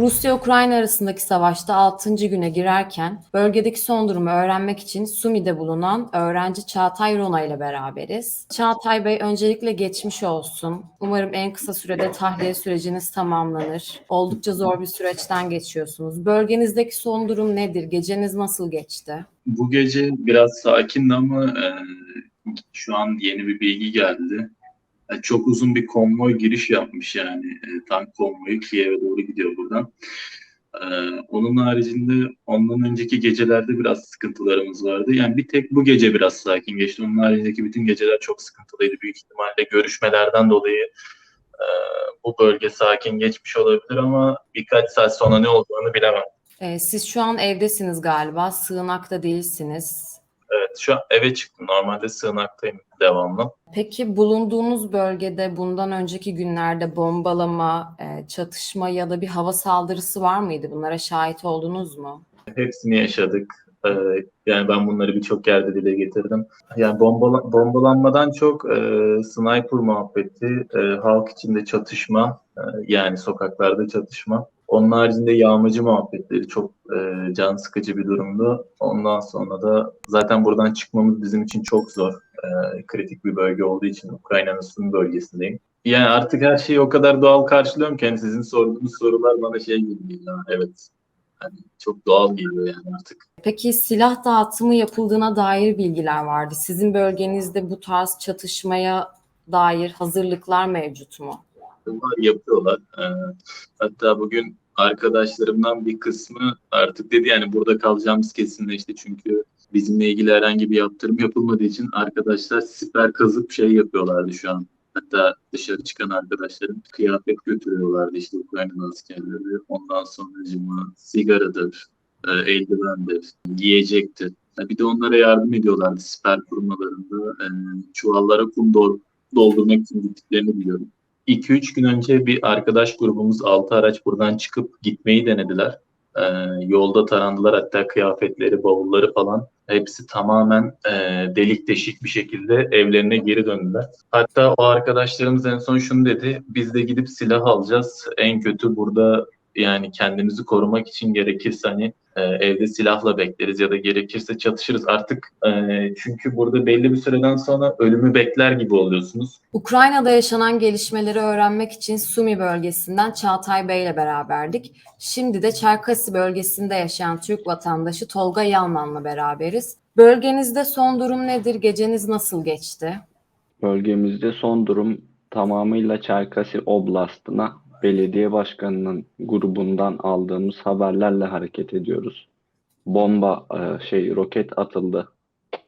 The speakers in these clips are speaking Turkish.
Rusya-Ukrayna arasındaki savaşta 6. güne girerken bölgedeki son durumu öğrenmek için Sumi'de bulunan öğrenci Çağatay Rona ile beraberiz. Çağatay Bey öncelikle geçmiş olsun. Umarım en kısa sürede tahliye süreciniz tamamlanır. Oldukça zor bir süreçten geçiyorsunuz. Bölgenizdeki son durum nedir? Geceniz nasıl geçti? Bu gece biraz sakindi ama e, şu an yeni bir bilgi geldi. E, çok uzun bir konvoy giriş yapmış yani. E, tank konvoyu Kiev'e doğru gidiyor buradan. E, onun haricinde ondan önceki gecelerde biraz sıkıntılarımız vardı. Yani bir tek bu gece biraz sakin geçti. Onun haricindeki bütün geceler çok sıkıntılıydı. Büyük ihtimalle görüşmelerden dolayı e, bu bölge sakin geçmiş olabilir ama birkaç saat sonra ne olduğunu bilemem. Ee, siz şu an evdesiniz galiba. Sığınakta değilsiniz. Evet şu an eve çıktım. Normalde sığınaktayım devamlı. Peki bulunduğunuz bölgede bundan önceki günlerde bombalama, e, çatışma ya da bir hava saldırısı var mıydı? Bunlara şahit oldunuz mu? Hepsini yaşadık. Ee, yani ben bunları birçok yerde dile getirdim. Yani bombala- bombalanmadan çok e, sniper muhabbeti, e, halk içinde çatışma, e, yani sokaklarda çatışma. Onun haricinde yağmacı muhabbetleri çok e, can sıkıcı bir durumdu. Ondan sonra da zaten buradan çıkmamız bizim için çok zor. E, kritik bir bölge olduğu için Ukrayna'nın Sumi bölgesindeyim. Yani artık her şeyi o kadar doğal karşılıyorum ki hani sizin sorduğunuz sorular bana şey gibi geliyor. Evet. Hani çok doğal geliyor yani artık. Peki silah dağıtımı yapıldığına dair bilgiler vardı. Sizin bölgenizde bu tarz çatışmaya dair hazırlıklar mevcut mu? Var, yapıyorlar. Ee, hatta bugün arkadaşlarımdan bir kısmı artık dedi yani burada kalacağımız kesinleşti çünkü bizimle ilgili herhangi bir yaptırım yapılmadığı için arkadaşlar siper kazıp şey yapıyorlardı şu an. Hatta dışarı çıkan arkadaşlarım kıyafet götürüyorlardı işte Ukraynalı askerleri. Ondan sonra sigaradır, e, eldivendir, yiyecektir. Ha, Bir de onlara yardım ediyorlardı siper kurmalarında. E, çuvallara kum dol- doldurmak için gittiklerini biliyorum. 2-3 gün önce bir arkadaş grubumuz 6 araç buradan çıkıp gitmeyi denediler. Ee, yolda tarandılar hatta kıyafetleri, bavulları falan hepsi tamamen e, delik deşik bir şekilde evlerine geri döndüler. Hatta o arkadaşlarımız en son şunu dedi, biz de gidip silah alacağız. En kötü burada yani kendimizi korumak için gerekirse hani e, evde silahla bekleriz ya da gerekirse çatışırız artık. e, çünkü burada belli bir süreden sonra ölümü bekler gibi oluyorsunuz. Ukrayna'da yaşanan gelişmeleri öğrenmek için Sumi bölgesinden Çağatay Bey ile beraberdik. Şimdi de Çerkasi bölgesinde yaşayan Türk vatandaşı Tolga Yalman'la beraberiz. Bölgenizde son durum nedir? Geceniz nasıl geçti? Bölgemizde son durum tamamıyla Çerkasi Oblast'ına belediye başkanının grubundan aldığımız haberlerle hareket ediyoruz. Bomba e, şey roket atıldı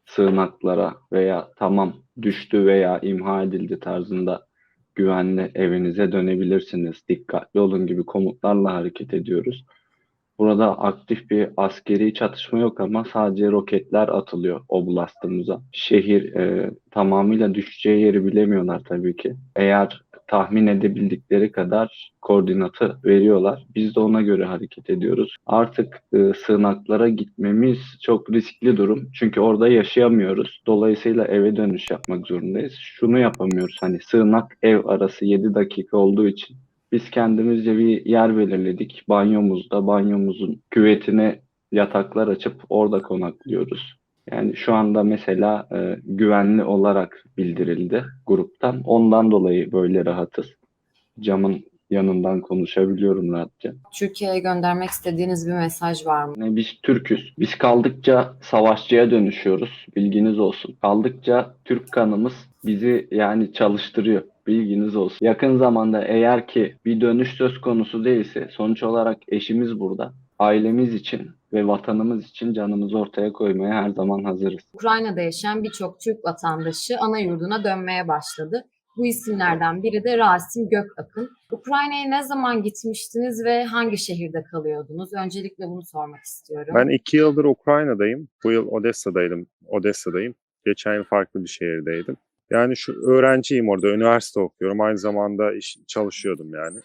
sığınaklara veya tamam düştü veya imha edildi tarzında güvenli evinize dönebilirsiniz. Dikkatli olun gibi komutlarla hareket ediyoruz. Burada aktif bir askeri çatışma yok ama sadece roketler atılıyor oblastımıza. Şehir e, tamamıyla düşeceği yeri bilemiyorlar tabii ki. Eğer tahmin edebildikleri kadar koordinatı veriyorlar. Biz de ona göre hareket ediyoruz. Artık e, sığınaklara gitmemiz çok riskli durum. Çünkü orada yaşayamıyoruz. Dolayısıyla eve dönüş yapmak zorundayız. Şunu yapamıyoruz. Hani sığınak ev arası 7 dakika olduğu için biz kendimizce bir yer belirledik. Banyomuzda, banyomuzun küvetine yataklar açıp orada konaklıyoruz. Yani şu anda mesela e, güvenli olarak bildirildi gruptan. Ondan dolayı böyle rahatız. Camın yanından konuşabiliyorum rahatça. Türkiye'ye göndermek istediğiniz bir mesaj var mı? Yani biz Türküz. Biz kaldıkça savaşçıya dönüşüyoruz. Bilginiz olsun. Kaldıkça Türk kanımız bizi yani çalıştırıyor. Bilginiz olsun. Yakın zamanda eğer ki bir dönüş söz konusu değilse sonuç olarak eşimiz burada. Ailemiz için ve vatanımız için canımızı ortaya koymaya her zaman hazırız. Ukrayna'da yaşayan birçok Türk vatandaşı ana yurduna dönmeye başladı. Bu isimlerden biri de Rasim Gökakın. Ukrayna'ya ne zaman gitmiştiniz ve hangi şehirde kalıyordunuz? Öncelikle bunu sormak istiyorum. Ben iki yıldır Ukrayna'dayım. Bu yıl Odessa'daydım. Odessa'dayım. Geçen yıl farklı bir şehirdeydim. Yani şu öğrenciyim orada. Üniversite okuyorum. Aynı zamanda iş, çalışıyordum yani.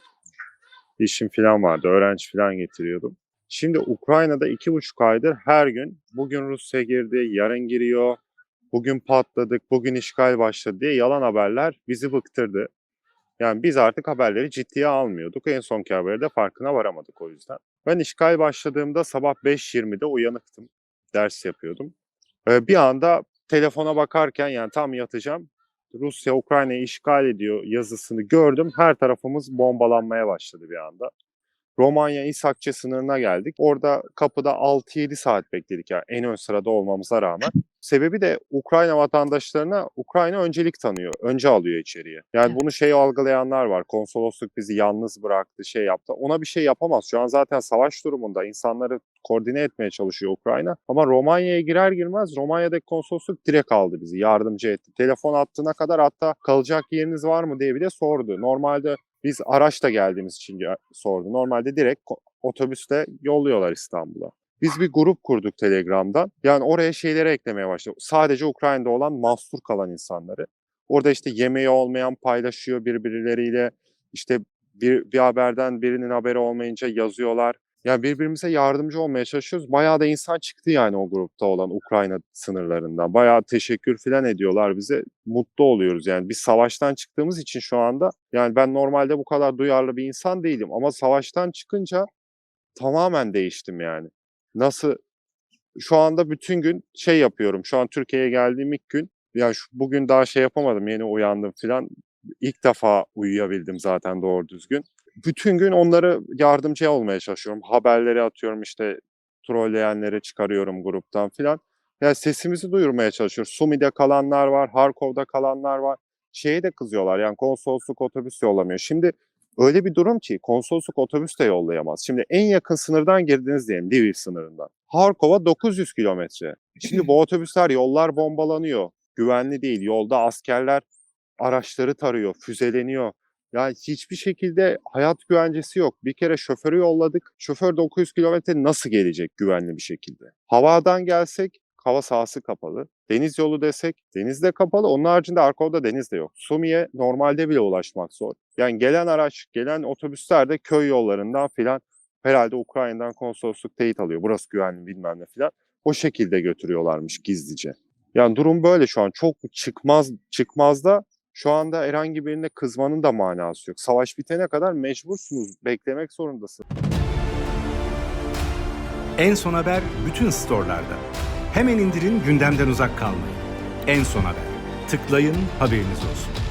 İşim falan vardı. Öğrenci falan getiriyordum. Şimdi Ukrayna'da iki buçuk aydır her gün bugün Rusya girdi, yarın giriyor, bugün patladık, bugün işgal başladı diye yalan haberler bizi bıktırdı. Yani biz artık haberleri ciddiye almıyorduk. En sonki haberi de farkına varamadık o yüzden. Ben işgal başladığımda sabah 5.20'de uyanıktım. Ders yapıyordum. Ee, bir anda telefona bakarken yani tam yatacağım. Rusya Ukrayna'yı işgal ediyor yazısını gördüm. Her tarafımız bombalanmaya başladı bir anda. Romanya İshakçe sınırına geldik. Orada kapıda 6-7 saat bekledik yani en ön sırada olmamıza rağmen. Sebebi de Ukrayna vatandaşlarına Ukrayna öncelik tanıyor. Önce alıyor içeriye. Yani Evet. bunu şey algılayanlar var. Konsolosluk bizi yalnız bıraktı, şey yaptı. Ona bir şey yapamaz. Şu an zaten savaş durumunda. insanları koordine etmeye çalışıyor Ukrayna. Ama Romanya'ya girer girmez Romanya'daki konsolosluk direkt aldı bizi. Yardımcı etti. Telefon attığına kadar hatta kalacak yeriniz var mı diye bile sordu. Normalde biz araçla geldiğimiz için sordu. Normalde direkt otobüsle yolluyorlar İstanbul'a. Biz bir grup kurduk Telegram'dan. Yani oraya şeyleri eklemeye başladık. Sadece Ukrayna'da olan mahsur kalan insanları. Orada işte yemeği olmayan paylaşıyor birbirleriyle. İşte bir, bir haberden birinin haberi olmayınca yazıyorlar. Yani birbirimize yardımcı olmaya çalışıyoruz. Bayağı da insan çıktı yani o grupta olan Ukrayna sınırlarından. Bayağı teşekkür falan ediyorlar bize. Mutlu oluyoruz yani. Biz savaştan çıktığımız için şu anda yani ben normalde bu kadar duyarlı bir insan değilim ama savaştan çıkınca tamamen değiştim yani. Nasıl şu anda bütün gün şey yapıyorum. Şu an Türkiye'ye geldiğim ilk gün. Yani şu, bugün daha şey yapamadım. Yeni uyandım falan. İlk defa uyuyabildim zaten doğru düzgün. Bütün gün onları yardımcı olmaya çalışıyorum. Haberleri atıyorum işte trolleyenleri çıkarıyorum gruptan filan. Yani sesimizi duyurmaya çalışıyoruz. Sumi'de kalanlar var, Harkov'da kalanlar var. Şeye de kızıyorlar yani konsolosluk otobüs yollamıyor. Şimdi öyle bir durum ki konsolosluk otobüs de yollayamaz. Şimdi en yakın sınırdan girdiniz diyelim Lviv sınırından. Harkov'a 900 kilometre. Şimdi bu otobüsler yollar bombalanıyor. Güvenli değil. Yolda askerler araçları tarıyor, füzeleniyor. Yani hiçbir şekilde hayat güvencesi yok. Bir kere şoförü yolladık. Şoför 900 kilometre nasıl gelecek güvenli bir şekilde? Havadan gelsek hava sahası kapalı. Deniz yolu desek deniz de kapalı. Onun haricinde Arkov'da deniz de yok. Sumi'ye normalde bile ulaşmak zor. Yani gelen araç, gelen otobüsler de köy yollarından filan herhalde Ukrayna'dan konsolosluk teyit alıyor. Burası güvenli bilmem ne filan. O şekilde götürüyorlarmış gizlice. Yani durum böyle şu an. Çok çıkmaz çıkmazda şu anda herhangi birine kızmanın da manası yok. Savaş bitene kadar mecbursunuz. Beklemek zorundasınız. En Son Haber bütün storelarda. Hemen indirin gündemden uzak kalmayın. En Son Haber. Tıklayın haberiniz olsun.